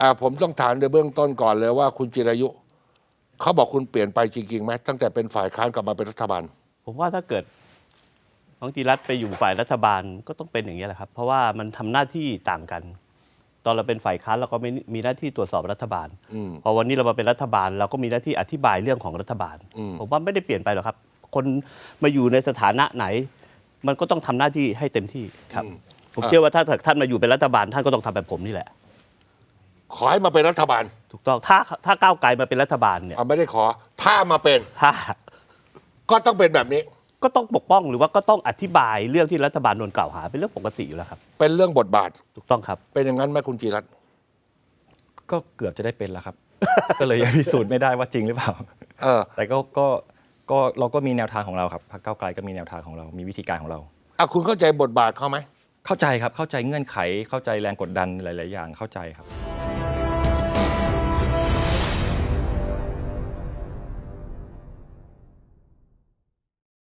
อ่าผมต้องถามในเบื้องต้นก่อนเลยว่าคุณจิรายุ เขาบอกคุณเปลี่ยนไปจริงๆไหมตั้งแต่เป็นฝ่ายค้านกลับมาเป็นรัฐบาล ผมว่าถ้าเกิดน้องจีรัตน์ไปอยู่ฝ่ายรัฐบาลก็ต้องเป็นอย่างนี้ยแหละครับ เพราะว่ามันทำหน้าที่ต่างกัน ตอนเราเป็นฝ่ายค้านเราก็ไม่มีหน้าที่ตรวจสอบรัฐบาลอืม พอวันนี้เรามาเป็นรัฐบาล เราก็มีหน้าที่อธิบายเรื่องของรัฐบาลอืมผมว่าไม่ได้เปลี่ยนไปหรอกครับ คนมาอยู่ในสถานะไหน มันก็ต้องทำหน้าที่ให้เต็มที่ครับ ผมเชื่อว่าถ้าท่านมาอยู่เป็นรัฐบาลท่านก็ต้องทำแบบผมนี่แหละ ขอให้มาเป็นรัฐบาลถูกต้องถ้าถ้าก้าวไกลมาเป็นรัฐบาลเนี่ยอ่าไม่ได้ขอ ถ้ามาเป็น ถ้าก็ต้องเป็นแบบนี้ ก็ต้องปกป้องหรือว่าก็ต้องอธิบายเรื่องที่รัฐบาลโดนกล่าวหาเป็นเรื่องปกติอยู่แล้วครับ เป็นเรื่องบทบาท ถูกต้องครับ เป็นอย่างนั้นไหมคุณจิรัตน์ก็เกือบจะได้เป็นแล้วครับ ก็เลยยังพิสูจน์ไม่ได้ว่าจริงหรือเปล่า เออแต่ก็ก็ก็เราก็มีแนวทางของเราครับพรรคก้าวไกลก็มีแนวทางของเรา มีวิธีการของเรา อะคุณเข้าใจบทบาทเขาไหม เข้าใจครับเข้าใจเงื่อนไขเข้าใจแรงกดดันหลาย ๆ อย่างเข้าใจครับ